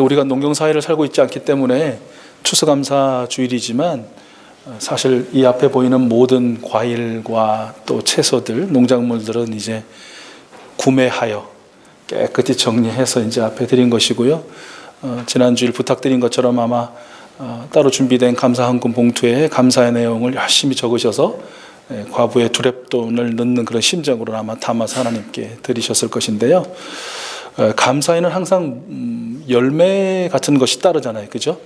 우리가 농경 사회를 살고 있지 않기 때문에 추수감사 주일이지만 어, 사실 이 앞에 보이는 모든 과일과 또 채소들, 농작물들은 이제 구매하여 깨끗이 정리해서 이제 앞에 드린 것이고요. 어, 지난주일 부탁드린 것처럼 아마 어, 따로 준비된 감사 헌금 봉투에 감사의 내용을 열심히 적으셔서 예, 과부의 두렵돈을 넣는 그런 심정으로 아마 담아서 하나님께 드리셨을 것인데요. 어, 감사에는 항상 음, 열매 같은 것이 따르잖아요, 그죠?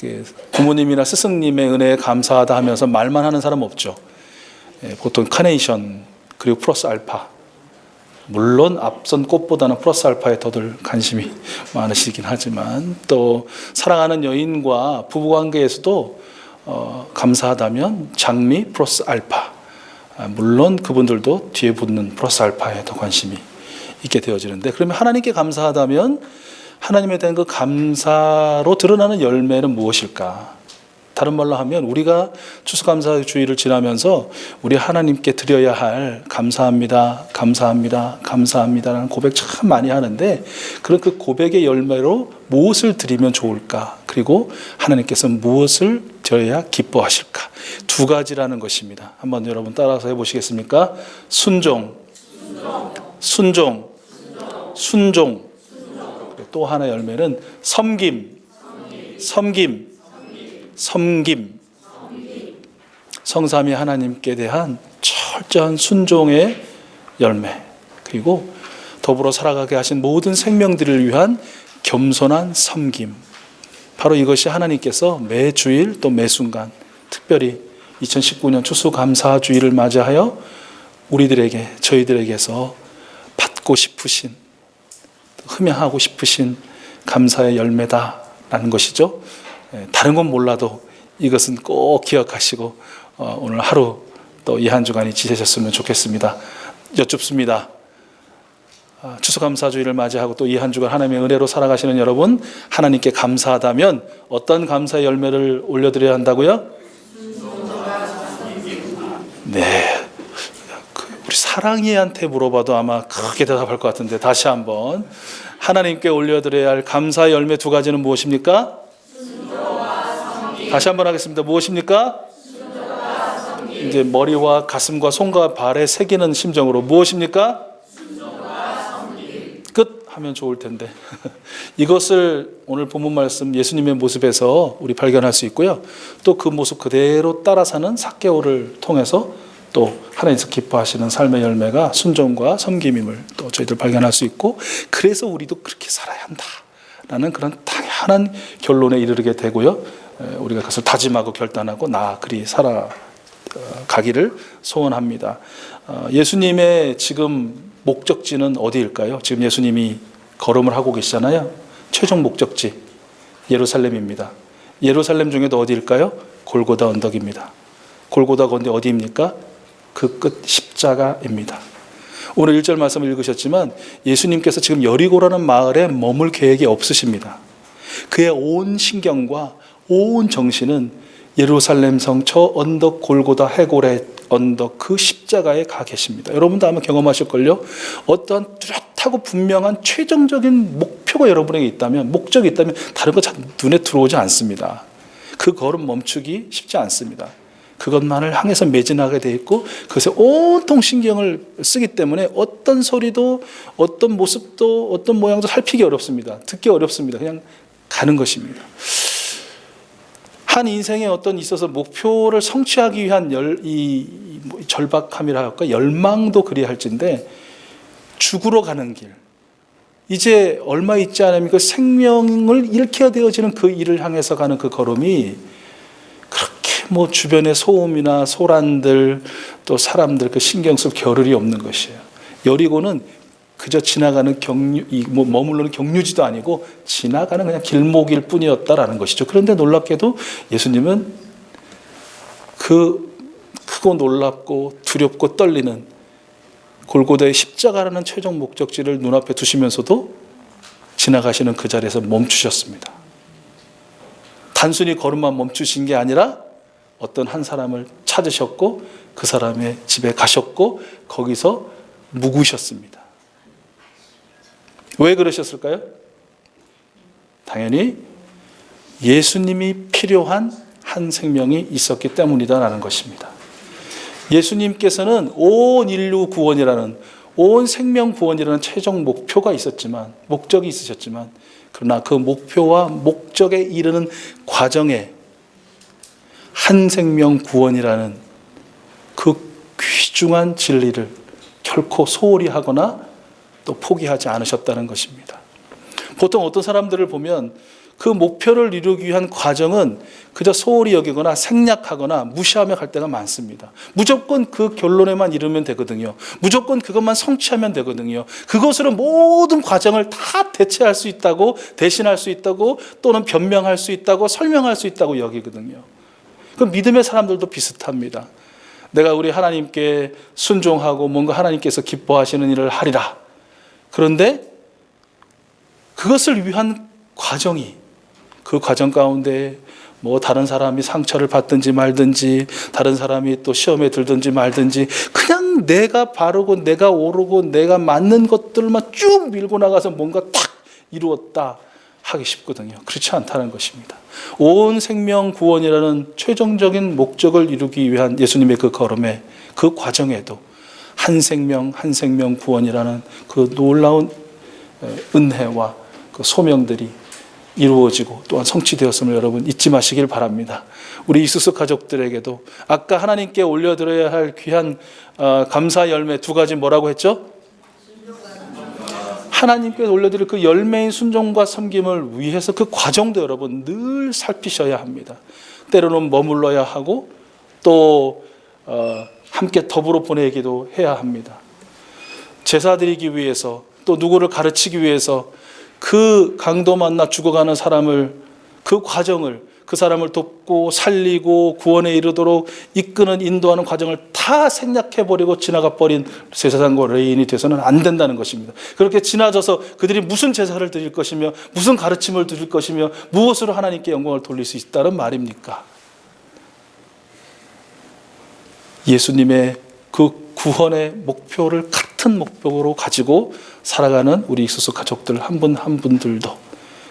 그 부모님이나 스승님의 은혜에 감사하다 하면서 말만 하는 사람 없죠. 예, 보통 카네이션 그리고 플러스 알파. 물론 앞선 꽃보다는 플러스 알파에 더들 관심이 많으시긴 하지만 또 사랑하는 여인과 부부 관계에서도 어, 감사하다면 장미 플러스 알파. 아, 물론 그분들도 뒤에 붙는 플러스 알파에 더 관심이 있게 되어지는데 그러면 하나님께 감사하다면 하나님에 대한 그 감사로 드러나는 열매는 무엇일까? 다른 말로 하면 우리가 추수감사 주일을 지나면서 우리 하나님께 드려야 할 감사합니다, 감사합니다, 감사합니다라는 고백 참 많이 하는데 그런 그 고백의 열매로 무엇을 드리면 좋을까? 그리고 하나님께서 무엇을 드려야 기뻐하실까? 두 가지라는 것입니다. 한번 여러분 따라서 해보시겠습니까? 순종, 순종, 순종. 또 하나 열매는 섬김, 섬김, 섬김. 성삼위 하나님께 대한 철저한 순종의 열매. 그리고 더불어 살아가게 하신 모든 생명들을 위한 겸손한 섬김. 바로 이것이 하나님께서 매 주일 또 매 순간 특별히 2019년 추수감사주일을 맞이하여 우리들에게 저희들에게서 받고 싶으신 흠양하고 싶으신 감사의 열매다라는 것이죠. 예, 다른 건 몰라도 이것은 꼭 기억하시고 어, 오늘 하루 또 이 한 주간이 지내셨으면 좋겠습니다. 여쭙습니다. 아, 추수감사주의를 맞이하고 또 이 한 주간 하나님의 은혜로 살아가시는 여러분 하나님께 감사하다면 어떤 감사의 열매를 올려드려야 한다고요? 네. 사랑이한테 물어봐도 아마 크게 대답할 것 같은데 다시 한번 하나님께 올려드려야 할 감사의 열매 두 가지는 무엇입니까? 다시 한번 하겠습니다. 무엇입니까? 이제 머리와 가슴과 손과 발에 새기는 심정으로 무엇입니까? 끝 하면 좋을 텐데 이것을 오늘 본문 말씀 예수님의 모습에서 우리 발견할 수 있고요. 또 그 모습 그대로 따라 사는 사개오를 통해서 또 하나님께서 기뻐하시는 삶의 열매가 순종과 섬김임을 또 저희들 발견할 수 있고 그래서 우리도 그렇게 살아야 한다라는 그런 당연한 결론에 이르게 되고요. 에, 우리가 그것을 다짐하고 결단하고 나 그리 살아 어, 가기를 소원합니다. 어, 예수님의 지금 목적지는 어디일까요? 지금 예수님이 걸음을 하고 계시잖아요. 최종 목적지 예루살렘입니다. 예루살렘 중에도 어디일까요? 골고다 언덕입니다. 골고다 건데 어디입니까? 그 끝 십자가입니다. 오늘 1절 말씀을 읽으셨지만 예수님께서 지금 여리고라는 마을에 머물 계획이 없으십니다. 그의 온 신경과 온 정신은 예루살렘 성 저 언덕 골고다 해골의 언덕 그 십자가에 가 계십니다. 여러분도 아마 경험하실걸요. 어떠한 뚜렷하고 분명한 최종적인 목표가 여러분에게 있다면 목적이 있다면 다른 거잘 눈에 들어오지 않습니다. 그 걸음 멈추기 쉽지 않습니다. 그것만을 향해서 매진하게 돼 있고 그것에 온통 신경을 쓰기 때문에 어떤 소리도 어떤 모습도 어떤 모양도 살피기 어렵습니다. 듣기 어렵습니다. 그냥 가는 것입니다. 한 인생에 어떤 있어서 목표를 성취하기 위한 열, 이, 이 뭐, 절박함이라 할까 열망도 그리 할진데 죽으러 가는 길 이제 얼마 있지 않으면 그 생명을 잃게 되어지는 그 일을 향해서 가는 그 걸음이 뭐 주변의 소음이나 소란들 또 사람들 그 신경 쓸 겨를이 없는 것이에요. 여리고는 그저 지나가는 이뭐 머무르는 경유지도 아니고 지나가는 그냥 길목일 뿐이었다라는 것이죠. 그런데 놀랍게도 예수님은 그 크고 놀랍고 두렵고 떨리는 골고다의 십자가라는 최종 목적지를 눈앞에 두시면서도 지나가시는 그 자리에서 멈추셨습니다. 단순히 걸음만 멈추신 게 아니라 어떤 한 사람을 찾으셨고 그 사람의 집에 가셨고 거기서 묵으셨습니다. 왜 그러셨을까요? 당연히 예수님이 필요한 한 생명이 있었기 때문이다라는 것입니다. 예수님께서는 온 인류 구원이라는 온 생명 구원이라는 최종 목표가 있었지만 목적이 있으셨지만 그러나 그 목표와 목적에 이르는 과정에 한 생명 구원이라는 그 귀중한 진리를 결코 소홀히 하거나 또 포기하지 않으셨다는 것입니다. 보통 어떤 사람들을 보면 그 목표를 이루기 위한 과정은 그저 소홀히 여기거나 생략하거나 무시하며 갈 때가 많습니다. 무조건 그 결론에만 이르면 되거든요. 무조건 그것만 성취하면 되거든요. 그것으로 모든 과정을 다 대체할 수 있다고, 대신할 수 있다고, 또는 변명할 수 있다고, 설명할 수 있다고 여기거든요. 그 믿음의 사람들도 비슷합니다. 내가 우리 하나님께 순종하고 뭔가 하나님께서 기뻐하시는 일을 하리라. 그런데 그것을 위한 과정이 그 과정 가운데 뭐 다른 사람이 상처를 받든지 말든지 다른 사람이 또 시험에 들든지 말든지 그냥 내가 바르고 내가 오르고 내가 맞는 것들만 쭉 밀고 나가서 뭔가 탁 이루었다 하기 쉽거든요. 그렇지 않다는 것입니다. 온 생명 구원이라는 최종적인 목적을 이루기 위한 예수님의 그 걸음에 그 과정에도 한 생명 한 생명 구원이라는 그 놀라운 은혜와 그 소명들이 이루어지고 또한 성취되었음을 여러분 잊지 마시길 바랍니다. 우리 이수스 가족들에게도 아까 하나님께 올려드려야 할 귀한 어, 감사 열매 두 가지 뭐라고 했죠? 하나님께 올려드릴 그 열매인 순종과 섬김을 위해서 그 과정도 여러분 늘 살피셔야 합니다. 때로는 머물러야 하고 또 어, 함께 더불어 보내기도 해야 합니다. 제사 드리기 위해서 또 누구를 가르치기 위해서 그 강도 만나 죽어가는 사람을 그 과정을 그 사람을 돕고 살리고 구원에 이르도록 이끄는 인도하는 과정을 다 생략해 버리고 지나가 버린 제사장과 레인이 돼서는 안 된다는 것입니다. 그렇게 지나져서 그들이 무슨 제사를 드릴 것이며 무슨 가르침을 드릴 것이며 무엇으로 하나님께 영광을 돌릴 수 있다는 말입니까? 예수님의 그 구원의 목표를 같은 목표로 가지고 살아가는 우리 익수수 가족들 한분한 분들도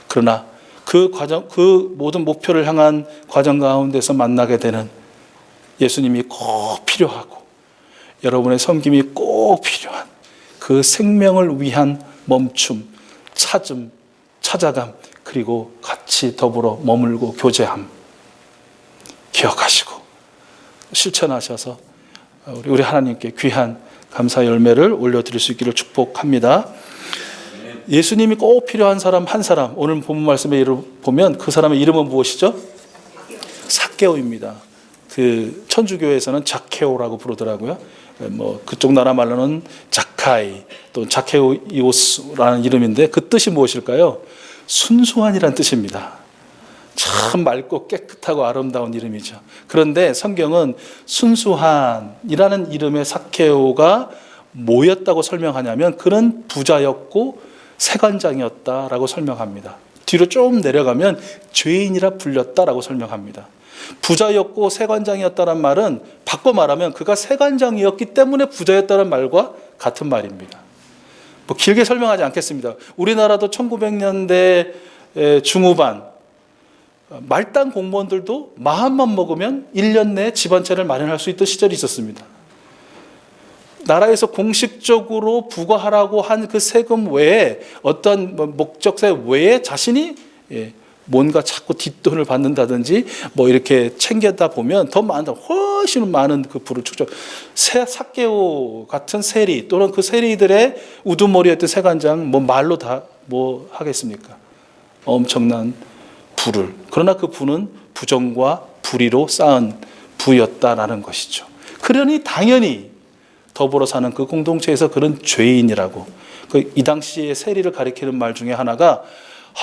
그러나 그 과정 그 모든 목표를 향한 과정 가운데서 만나게 되는 예수님이 꼭 필요하고 여러분의 섬김이 꼭 필요한 그 생명을 위한 멈춤, 찾음, 찾아감 그리고 같이 더불어 머물고 교제함 기억하시고 실천하셔서 우리 하나님께 귀한 감사 열매를 올려드릴 수 있기를 축복합니다. 예수님이 꼭 필요한 사람 한 사람 오늘 본문 말씀에 보면 그 사람의 이름은 무엇이죠? 사케오입니다. 그 천주교에서는 자케오라고 부르더라고요. 뭐 그쪽 나라 말로는 자카이 또 자케오이오스라는 이름인데 그 뜻이 무엇일까요? 순수한이란 뜻입니다. 참 맑고 깨끗하고 아름다운 이름이죠. 그런데 성경은 순수한이라는 이름의 사케오가 뭐였다고 설명하냐면 그는 부자였고 세관장이었다라고 설명합니다. 뒤로 좀 내려가면 죄인이라 불렸다라고 설명합니다. 부자였고 세관장이었다는 말은 바꿔 말하면 그가 세관장이었기 때문에 부자였다는 말과 같은 말입니다. 뭐 길게 설명하지 않겠습니다. 우리나라도 1900년대 중후반 말단 공무원들도 마음만 먹으면 1년 내에 집한 채를 마련할 수 있던 시절이 있었습니다. 나라에서 공식적으로 부과하라고 한 그 세금 외에 어떤 목적세 외에 자신이 예, 뭔가 자꾸 뒷돈을 받는다든지 뭐 이렇게 챙겨다 보면 더 많은 훨씬 많은 그 부를 축적. 새 사개오 같은 세리 또는 그 세리들의 우두머리였던 세관장 뭐 말로 다 뭐 하겠습니까? 엄청난 부를. 그러나 그 부는 부정과 불의로 쌓은 부였다라는 것이죠. 그러니 당연히 더불어 사는 그 공동체에서 그런 죄인이라고 그 이 당시의 세리를 가리키는 말 중에 하나가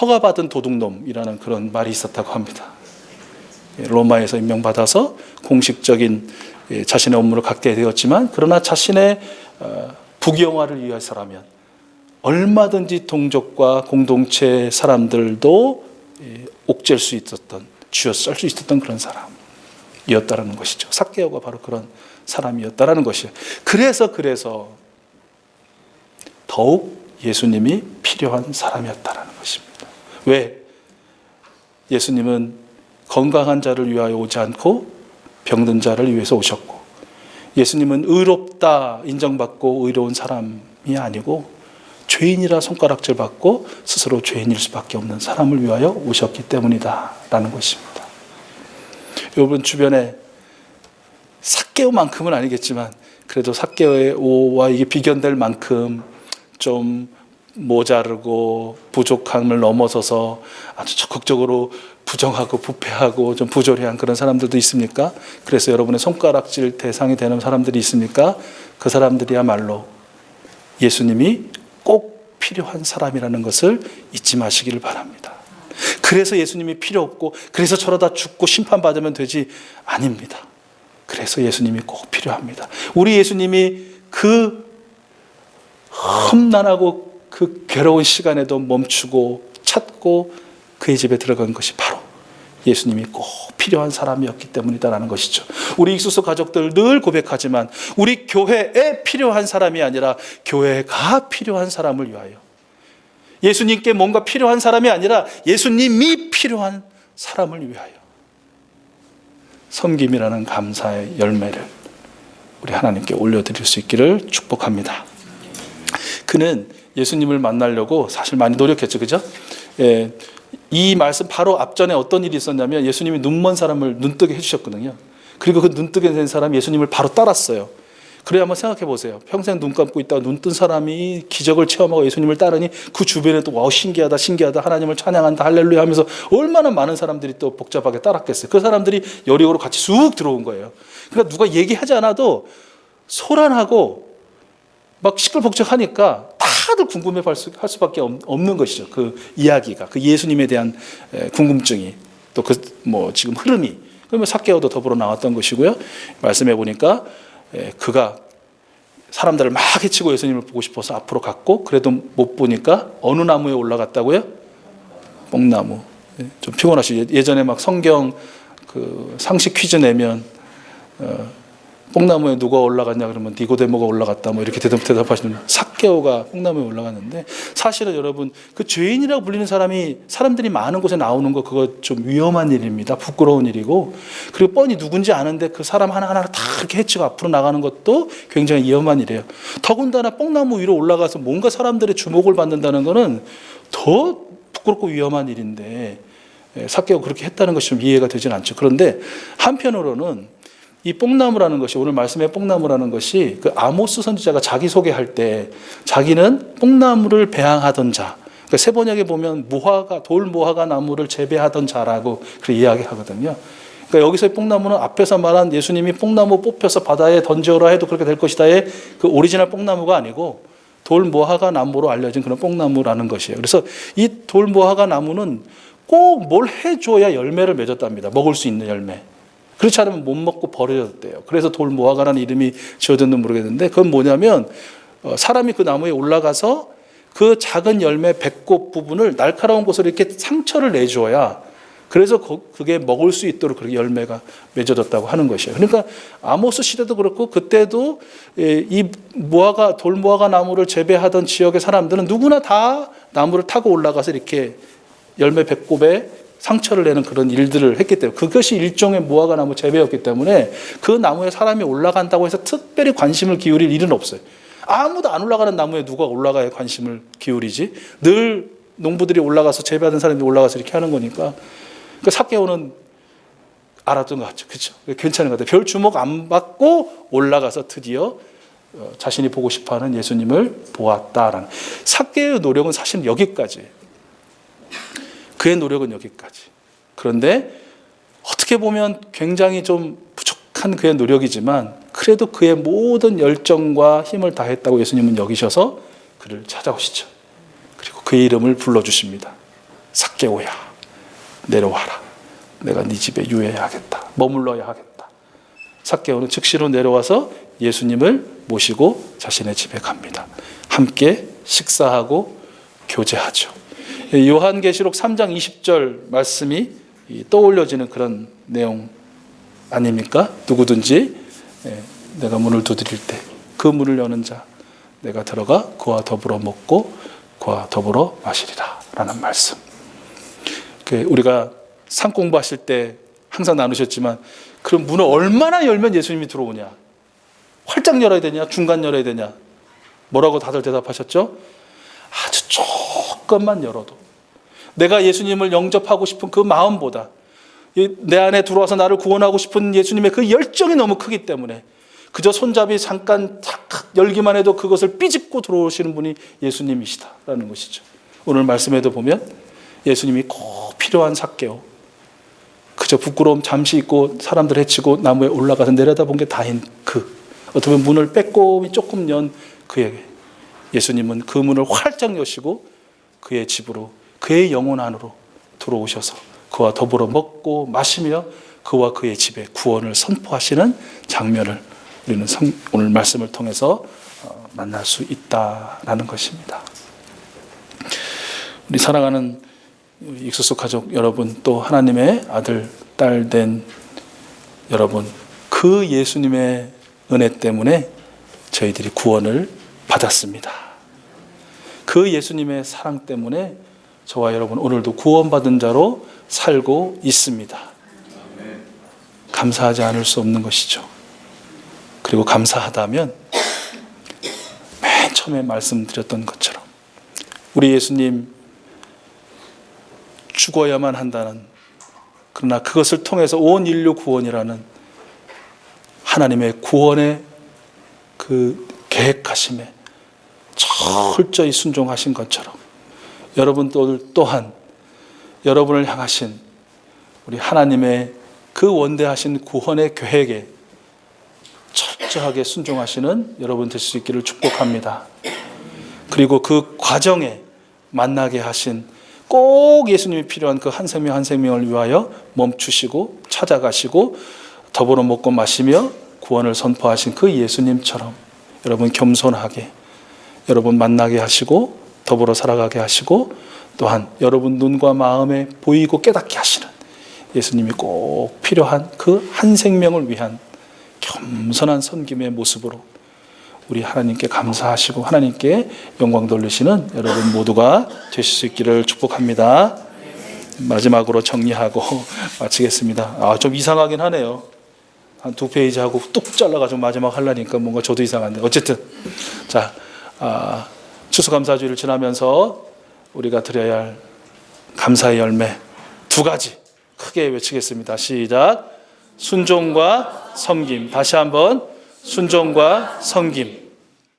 허가받은 도둑놈이라는 그런 말이 있었다고 합니다. 예, 로마에서 임명받아서 공식적인 예, 자신의 업무를 갖게 되었지만 그러나 자신의 어, 부귀영화를 위해서라면 얼마든지 동족과 공동체 사람들도 예, 옥죄일 수 있었던 쥐어썰 수 있었던 그런 사람이었다라는 것이죠. 삭개오가 바로 그런 사람이었다라는 것이에요. 그래서 그래서 더욱 예수님이 필요한 사람이었다라는 것입니다. 왜? 예수님은 건강한 자를 위하여 오지 않고 병든 자를 위해서 오셨고 예수님은 의롭다 인정받고 의로운 사람이 아니고 죄인이라 손가락질 받고 스스로 죄인일 수밖에 없는 사람을 위하여 오셨기 때문이다라는 것입니다. 여러분 주변에 삭개오만큼은 아니겠지만 그래도 삭개오의 오와 이게 비견될 만큼 좀 모자르고 부족함을 넘어서서 아주 적극적으로 부정하고 부패하고 좀 부조리한 그런 사람들도 있습니까? 그래서 여러분의 손가락질 대상이 되는 사람들이 있습니까? 그 사람들이야말로 예수님이 꼭 필요한 사람이라는 것을 잊지 마시기를 바랍니다. 그래서 예수님이 필요 없고 그래서 저러다 죽고 심판받으면 되지 아닙니다. 그래서 예수님이 꼭 필요합니다. 우리 예수님이 그 험난하고 그 괴로운 시간에도 멈추고 찾고 그의 집에 들어간 것이 바로 예수님이 꼭 필요한 사람이었기 때문이다라는 것이죠. 우리 익수수 가족들 늘 고백하지만 우리 교회에 필요한 사람이 아니라 교회가 필요한 사람을 위하여 예수님께 뭔가 필요한 사람이 아니라 예수님이 필요한 사람을 위하여 섬김이라는 감사의 열매를 우리 하나님께 올려드릴 수 있기를 축복합니다. 그는 예수님을 만나려고 사실 많이 노력했죠, 그죠? 예, 이 말씀 바로 앞전에 어떤 일이 있었냐면 예수님이 눈먼 사람을 눈뜨게 해주셨거든요. 그리고 그 눈뜨게 된 사람이 예수님을 바로 따랐어요. 그래 한번 생각해 보세요. 평생 눈 감고 있다가 눈뜬 사람이 기적을 체험하고 예수님을 따르니 그 주변에 또 와, 신기하다, 신기하다, 하나님을 찬양한다, 할렐루야 하면서 얼마나 많은 사람들이 또 복잡하게 따랐겠어요. 그 사람들이 여리고로 같이 쑥 들어온 거예요. 그러니까 누가 얘기하지 않아도 소란하고 막 시끌벅적하니까 다들 궁금해 할, 수, 할 수밖에 없- 없는 것이죠. 그 이야기가 그 예수님에 대한 에, 궁금증이 또 그 뭐 지금 흐름이 그러면 삭개오도 더불어 나왔던 것이고요. 말씀해 보니까 에, 그가 사람들을 막 해치고 예수님을 보고 싶어서 앞으로 갔고 그래도 못 보니까 어느 나무에 올라갔다고요? 뽕나무. 예, 좀 피곤하시죠. 예전에 막 성경 그 상식 퀴즈 내면 어, 뽕나무에 누가 올라갔냐 그러면 니고데모가 올라갔다 뭐 이렇게 대답 대답하시는 삭개오가 뽕나무에 올라갔는데 사실은 여러분 그 죄인이라고 불리는 사람이 사람들이 많은 곳에 나오는 거 그거 좀 위험한 일입니다. 부끄러운 일이고 그리고 뻔히 누군지 아는데 그 사람 하나 하나를 다 이렇게 해치고 앞으로 나가는 것도 굉장히 위험한 일이에요. 더군다나 뽕나무 위로 올라가서 뭔가 사람들의 주목을 받는다는 거는 더 부끄럽고 위험한 일인데 예, 삭개오 그렇게 했다는 것이 좀 이해가 되진 않죠. 그런데 한편으로는 이 뽕나무라는 것이 오늘 말씀의 뽕나무라는 것이 그 아모스 선지자가 자기 소개할 때 자기는 뽕나무를 배양하던 자. 그러니까 세 번역에 보면 무화과 돌 무화과 나무를 재배하던 자라고 그 이야기하거든요. 그러니까 여기서의 뽕나무는 앞에서 말한 예수님이 뽕나무 뽑혀서 바다에 던져라 해도 그렇게 될 것이다의 그 오리지널 뽕나무가 아니고 돌 무화과 나무로 알려진 그런 뽕나무라는 것이에요. 그래서 이 돌 무화과 나무는 꼭 뭘 해줘야 열매를 맺었답니다. 먹을 수 있는 열매. 그렇지 않으면 못 먹고 버려졌대요. 그래서 돌 모아가라는 이름이 지어졌는 모르겠는데 그건 뭐냐면 어, 사람이 그 나무에 올라가서 그 작은 열매 배꼽 부분을 날카로운 곳으로 이렇게 상처를 내주어야 그래서 거- 그게 먹을 수 있도록 그렇게 열매가 맺어졌다고 하는 것이에요. 그러니까 아모스 시대도 그렇고 그때도 예, 이 무화과 돌무화과 나무를 재배하던 지역의 사람들은 누구나 다 나무를 타고 올라가서 이렇게 열매 배꼽에 상처를 내는 그런 일들을 했기 때문에 그것이 일종의 무화과 나무 재배였기 때문에 그 나무에 사람이 올라간다고 해서 특별히 관심을 기울일 일은 없어요. 아무도 안 올라가는 나무에 누가 올라가야 관심을 기울이지? 늘 농부들이 올라가서 재배하는 사람이 올라가서 이렇게 하는 거니까 그 삭개오는 알았던 것 같죠. 그렇죠? 괜찮은 것 같아요. 별 주목 안 받고 올라가서 드디어 어, 자신이 보고 싶어하는 예수님을 보았다라는 삭개의 노력은 사실 여기까지예요. 그의 노력은 여기까지. 그런데 어떻게 보면 굉장히 좀 부족한 그의 노력이지만 그래도 그의 모든 열정과 힘을 다했다고 예수님은 여기셔서 그를 찾아오시죠. 그리고 그의 이름을 불러주십니다. 삭개오야 내려와라. 내가 네 집에 유해하겠다. 머물러야 하겠다. 삭개오는 즉시로 내려와서 예수님을 모시고 자신의 집에 갑니다. 함께 식사하고 교제하죠. 요한계시록 3장 20절 말씀이 이 떠올려지는 그런 내용 아닙니까? 누구든지 예, 내가 문을 두드릴 때 그 문을 여는 자 내가 들어가 그와 더불어 먹고 그와 더불어 마시리라 라는 말씀. 그 우리가 상 공부하실 때 항상 나누셨지만 그럼 문을 얼마나 열면 예수님이 들어오냐? 활짝 열어야 되냐? 중간 열어야 되냐? 뭐라고 다들 대답하셨죠? 아주 조금만 열어도 내가 예수님을 영접하고 싶은 그 마음보다 이내 안에 들어와서 나를 구원하고 싶은 예수님의 그 열정이 너무 크기 때문에 그저 손잡이 잠깐 탁 열기만 해도 그것을 삐집고 들어오시는 분이 예수님이시다라는 것이죠. 오늘 말씀에도 보면 예수님이 꼭 필요한 삭개요. 그저 부끄러움 잠시 있고 사람들 해치고 나무에 올라가서 내려다본 게 다인 그 어떻게 보면 문을 빼꼼히 조금 연 그에게 예수님은 그 문을 활짝 여시고 그의 집으로 그의 영혼 안으로 들어오셔서 그와 더불어 먹고 마시며 그와 그의 집에 구원을 선포하시는 장면을 우리는 성- 오늘 말씀을 통해서 어, 만날 수 있다라는 것입니다. 우리 사랑하는 익수수 가족 여러분 또 하나님의 아들 딸 된 여러분 그 예수님의 은혜 때문에 저희들이 구원을 받았습니다. 그 예수님의 사랑 때문에 저와 여러분 오늘도 구원받은 자로 살고 있습니다. 감사하지 않을 수 없는 것이죠. 그리고 감사하다면 맨 처음에 말씀드렸던 것처럼 우리 예수님 죽어야만 한다는 그러나 그것을 통해서 온 인류 구원이라는 하나님의 구원의 그 계획하심에 철저히 순종하신 것처럼 여러분들 또한 여러분을 향하신 우리 하나님의 그 원대하신 구원의 계획에 철저하게 순종하시는 여러분 될 수 있기를 축복합니다. 그리고 그 과정에 만나게 하신 꼭 예수님이 필요한 그 한 생명 한 생명을 위하여 멈추시고 찾아가시고 더불어 먹고 마시며 구원을 선포하신 그 예수님처럼 여러분 겸손하게 여러분 만나게 하시고 더불어 살아가게 하시고 또한 여러분 눈과 마음에 보이고 깨닫게 하시는 예수님이 꼭 필요한 그 한 생명을 위한 겸손한 섬김의 모습으로 우리 하나님께 감사하시고 하나님께 영광 돌리시는 여러분 모두가 되실 수 있기를 축복합니다. 마지막으로 정리하고 마치겠습니다. 아, 좀 이상하긴 하네요. 한 두 페이지 하고 뚝 잘라가지고 마지막 하려니까 뭔가 저도 이상한데 어쨌든 자 아, 추수감사주의를 지나면서 우리가 드려야 할 감사의 열매 두 가지 크게 외치겠습니다. 시작. 순종과 섬김. 다시 한번 순종과 섬김.